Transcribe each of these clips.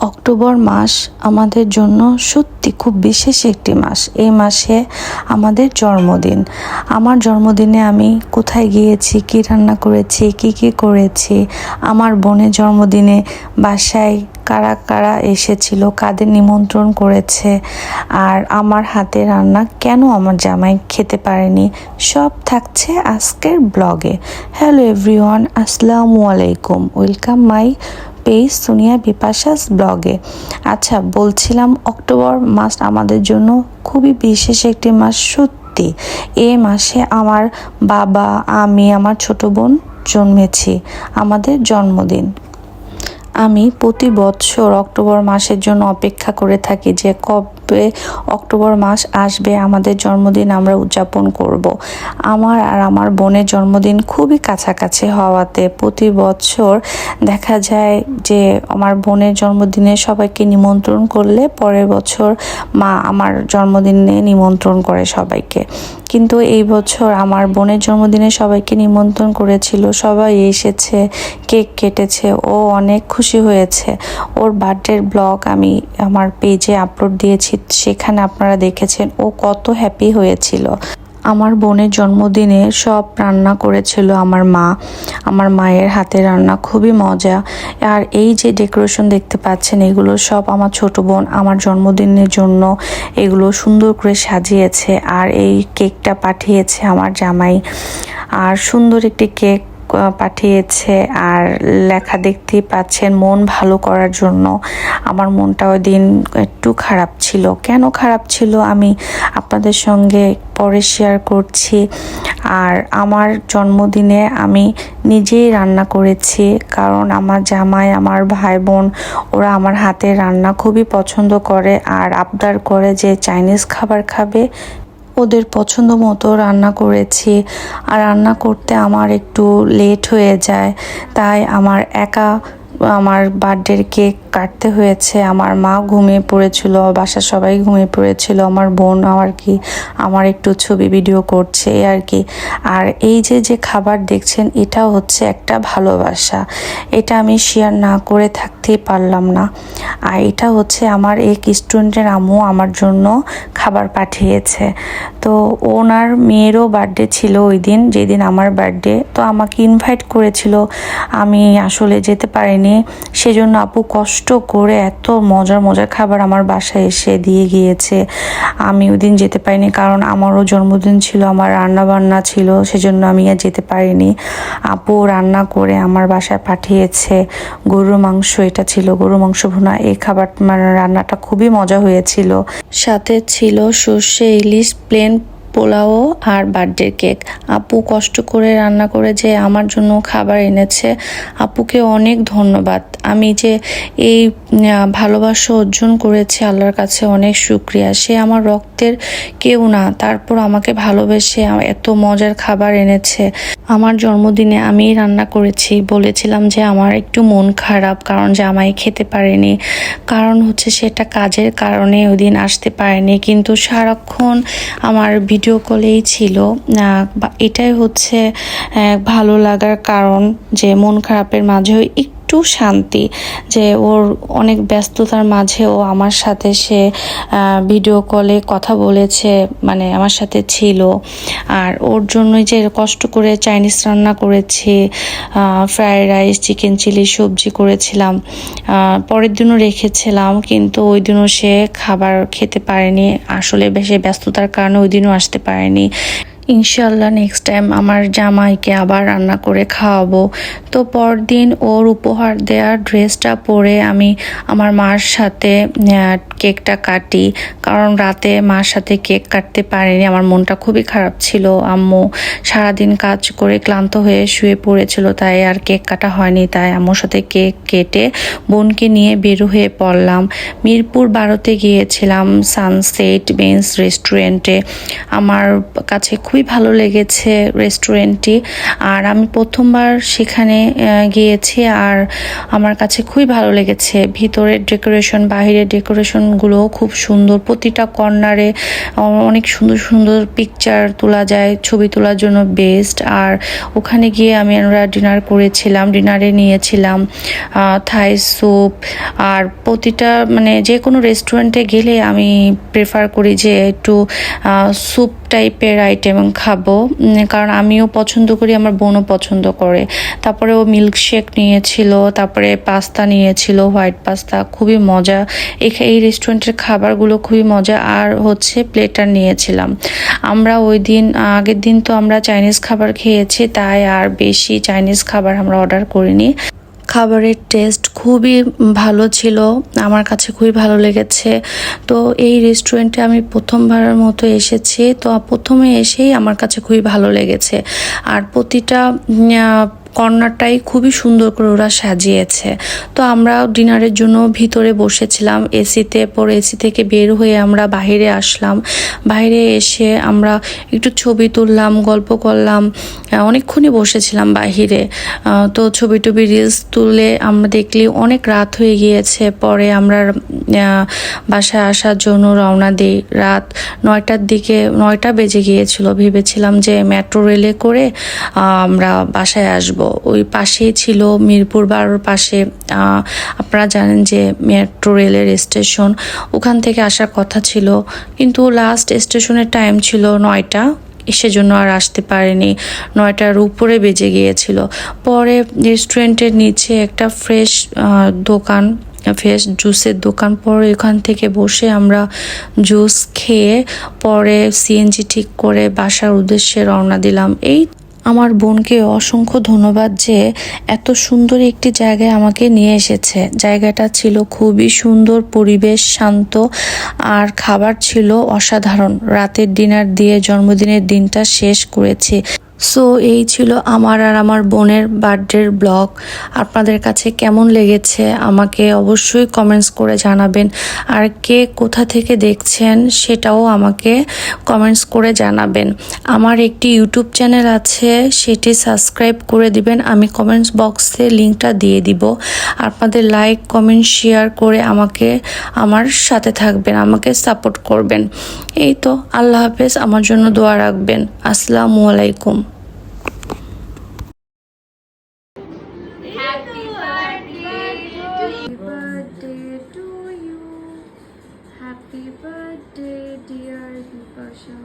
October মাস আমাদের জন্য সত্যি খুব বিশেষ একটি মাস। এই মাসে আমাদের জন্মদিন। আমার জন্মদিনে আমি কোথায় গিয়েছি, কি রান্না করেছি, কি কি করেছি, আমার বোনের জন্মদিনে বাসায় কারা কারা এসেছিল, কাদের নিমন্ত্রণ করেছে, আর আমার হাতে রান্না কেন আমার জামাই খেতে পারেনি, সব থাকছে আজকের ব্লগে। হ্যালো এভরিওয়ান, আসসালামু আলাইকুম। Welcome my page Sonia Bipasha's ব্লগে। আচ্ছা বলছিলাম অক্টোবর মাস আমাদের জন্য খুবই বিশেষ একটি মাস, সত্যি। এ মাসে আমার বাবা, আমি, আমার ছোট বোন জন্মেছি, আমাদের জন্মদিন। আমি প্রতি বৎসর অক্টোবর মাসের জন্য অপেক্ষা করে থাকি যে কবে অক্টোবর মাস আসবে, আমাদের জন্মদিন আমরা উদযাপন করব। আমার আর আমার বোনের জন্মদিন খুবই কাছাকাছি হওয়াতে প্রতি বছর দেখা যায় যে আমার বোনের জন্মদিনে সবাইকে নিমন্ত্রণ করলে পরের বছর মা আমার জন্মদিনে নিমন্ত্রণ করে সবাইকে কিন্তু এই বছর আমার বোনের জন্মদিনে সবাইকে নিমন্ত্রণ করেছিল, সবাই এসেছে, কেক কেটেছে, ও অনেক খুশি হয়েছে ওর বার্থডের ব্লগ আমি আমার পেজে আপলোড দিয়েছি সেখানে আপনারা দেখেছেন ও কত হ্যাপি হয়েছিল। আমার বোনের জন্মদিনে সব রান্না করেছিল আমার মা। আমার মায়ের হাতে রান্না খুবই মজা। আর এই যে ডেকোরেশন দেখতে পাচ্ছেন, এগুলো সব আমার ছোট বোন আমার জন্মদিনের জন্য এগুলো সুন্দর করে সাজিয়েছে। আর এই কেকটা পাঠিয়েছে আমার জামাই। আর সুন্দর একটি কেক পাঠিয়েছে আর লেখা দেখতেই পাচ্ছেন মন ভালো করার জন্য। আমার মনটা ওই দিন একটু খারাপ ছিল। কেন খারাপ ছিল? আমি আপনাদের সঙ্গে পরে শেয়ার করছি। আর আমার জন্মদিনে আমি নিজেই রান্না করেছি। কারণ আমার জামাই, আমার ভাই বোন ওরা আমার হাতে রান্না খুবই পছন্দ করে। আর আবদার করে যে চাইনিজ খাবার খাবে ওদের পছন্দ মতো রান্না করেছি। আর রান্না করতে আমার একটু লেট হয়ে যায়, তাই আমার একা আমার বার্থডের কেক কাটতে হয়েছে, আমার মা ঘুমিয়ে পড়েছিল, বাসার সবাই ঘুমিয়ে পড়েছিল, আমার বোন আমার কি, আমার একটু ছবি ভিডিও করছে আর কি। আর এই যে যে খাবার দেখছেন, এটা হচ্ছে একটা ভালোবাসা। এটা আমি শেয়ার না করে থাকতেই পারলাম না। আর এটা হচ্ছে আমার এক স্টুডেন্টের আম্মু আমার জন্য খাবার পাঠিয়েছে। তো ওনার মেয়েরও বার্থডে ছিল ওই দিন, যেদিন আমার বার্থডে তো আমাকে ইনভাইট করেছিল। আমি আসলে যেতে পারিনি সেজন্য আপু কষ্ট করে এত মজার মজার খাবার আমার বাসায় এসে দিয়ে গিয়েছে। আমি ওই দিন যেতে পারিনি কারণ আমারও জন্মদিন ছিল, আমার রান্না বান্না ছিল, সেজন্য আমি আর যেতে পারিনি। আপু রান্না করে আমার বাসায় পাঠিয়েছে। গরুর মাংস, এটা ছিল গরুর মাংস ভুনা। এই খাবার মানে রান্নাটা খুবই মজা হয়েছিল। সাথে ছিল সর্ষে, ইলিশ প্লেন পোলাও আর বার্থডে কেক। আপু কষ্ট করে রান্না করে যে আমার জন্য খাবার এনেছে। আপুকে অনেক ধন্যবাদ। আমি যে এই ভালোবাসা অর্জন করেছি আল্লাহর কাছে অনেক শুক্রিয়া। সে আমার রক্তের কেউ না, তারপর আমাকে ভালোবেসে এত মজার খাবার এনেছে। আমার জন্মদিনে আমি রান্না করেছি, বলেছিলাম যে আমার একটু মন খারাপ, কারণ জামাই খেতে পারেনি। কারণ হচ্ছে সেটা কাজের কারণে ওই দিন আসতে পারেনি, কিন্তু সারাক্ষণ আমার ভিডিও কলেই ছিল। এটাই হচ্ছে ভালো লাগার কারণ যে মন খারাপের মাঝেও একটু একটু শান্তি যে ওর অনেক ব্যস্ততার মাঝেও আমার সাথে সে ভিডিও কলে কথা বলেছে মানে আমার সাথে ছিল। আর ওর জন্যই যে কষ্ট করে চাইনিজ রান্না করেছি ফ্রায়েড রাইস চিকেন চিলি সবজি করেছিলাম পরের দিনও রেখেছিলাম, কিন্তু ওই দিনও সে খাবার খেতে পারেনি। আসলে বেশি ব্যস্ততার কারণে ওই দিনও আসতে পারেনি। ইনশাল্লাহ নেক্সট টাইম আমার জামাইকে আবার রান্না করে খাওয়াবো। তো পরদিন ওর উপহার দেওয়ার ড্রেসটা পরে আমি আমার মার সাথে কেকটা কাটি। কারণ রাতে মার সাথে কেক কাটতে পারিনি, আমার মনটা খুবই খারাপ ছিল। আম্মু সারাদিন কাজ করে ক্লান্ত হয়ে শুয়ে পড়েছিল, তাই আর কেক কাটা হয়নি। তাই আম্মুর সাথে কেক কেটে বোনকে নিয়ে বের হয়ে পড়লাম। মিরপুর বারোতে গিয়েছিলাম সানসেট বেন্স রেস্টুরেন্টে আমার কাছে খুবই খুবই ভালো লেগেছে রেস্টুরেন্টটি আর আমি প্রথমবার সেখানে গিয়েছি আর আমার কাছে খুবই ভালো লেগেছে। ভিতরের ডেকোরেশন বাহিরের ডেকোরেশনগুলোও খুব সুন্দর। প্রতিটা কর্নারে অনেক সুন্দর সুন্দর পিকচার তোলা যায়, ছবি তোলার জন্য বেস্ট আর ওখানে গিয়ে আমি আমরা ডিনার করেছিলাম ডিনারে নিয়েছিলাম থাই স্যুপ আর প্রতিটা মানে যে কোনো রেস্টুরেন্টে গেলে আমি প্রেফার করি যে একটু স্যুপ টাইপের আইটেম খাব। কারণ আমিও পছন্দ করি, আমার বোনও পছন্দ করে। তারপরে ও মিল্কশেক নিয়েছিল, তারপরে পাস্তা নিয়েছিল হোয়াইট পাস্তা খুবই মজা। এই রেস্টুরেন্টের খাবারগুলো খুবই মজা। আর হচ্ছে প্লেটার নিয়েছিলাম। আমরা ওই দিন, আগের দিন তো আমরা চাইনিজ খাবার খেয়েছি, তাই আর বেশি চাইনিজ খাবার আমরা অর্ডার করিনি। খাবারের টেস্ট খুবই ভালো ছিল। আমার কাছে খুবই ভালো লেগেছে। তো এই রেস্টুরেন্টে আমি প্রথমবারের মতো এসেছি। তো প্রথমে এসেই আমার কাছে খুবই ভালো লেগেছে। আর প্রতিটা কর্নারটাই খুবই সুন্দর করে ওরা সাজিয়েছে। তো আমরা ডিনারের জন্য ভিতরে বসেছিলাম, এসিতে পরে এসি থেকে বের হয়ে আমরা বাইরে আসলাম। বাইরে এসে আমরা একটু ছবি তুললাম, গল্প করলাম অনেকক্ষণই বসেছিলাম বাহিরে তো ছবি টবি রিলস তুলে আমরা দেখলি অনেক রাত হয়ে গিয়েছে। পরে আমরা বাসায় আসার জন্য রওনা দিই। রাত নয়টার দিকে, নয়টা বেজে গিয়েছিল। ভেবেছিলাম যে মেট্রো রেলে করে আমরা বাসায় আসব। ওই পাশেই ছিল মিরপুর বারোর পাশে। আপনারা জানেন যে মেট্রো রেলের স্টেশন, ওখান থেকে আসার কথা ছিল। কিন্তু লাস্ট স্টেশনের টাইম ছিল নয়টা, সেজন্য আর আসতে পারেনি। নয়টার উপরে বেজে গিয়েছিল। পরে রেস্টুরেন্টের নিচে একটা ফ্রেশ দোকান ফ্রেশ জুসের দোকান, পরে এখান থেকে বসে আমরা জুস খেয়ে পরে সিএনজি ঠিক করে বাসার উদ্দেশ্যে রওনা দিলাম। এই আমার বোনকে অসংখ্য ধন্যবাদ যে এত সুন্দর একটি জায়গায় আমাকে নিয়ে এসেছে। জায়গাটা ছিল খুবই সুন্দর, পরিবেশ শান্ত, আর খাবার ছিল অসাধারণ। রাতের ডিনার দিয়ে জন্মদিনের দিনটা শেষ করেছি। সো এই ছিল আমার আর আমার বোনের বার্থডের ব্লগ আপনাদের কাছে কেমন লেগেছে? আমাকে অবশ্যই কমেন্টস করে জানাবেন। আর কে কোথা থেকে দেখছেন সেটাও আমাকে কমেন্টস করে জানাবেন। আমার একটি ইউটিউব চ্যানেল আছে, সেটি সাবস্ক্রাইব করে দিবেন। আমি কমেন্টস বক্সে লিঙ্কটা দিয়ে দিব। আপনাদের লাইক কমেন্ট শেয়ার করে আমাকে, আমার সাথে থাকবেন, আমাকে সাপোর্ট করবেন। এই তো, আল্লাহ হাফেজ। আমার জন্য দোয়া রাখবেন। আসসালামু আলাইকুম। Happy birthday, dear Bipasha.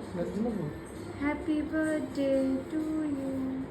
Happy birthday to you.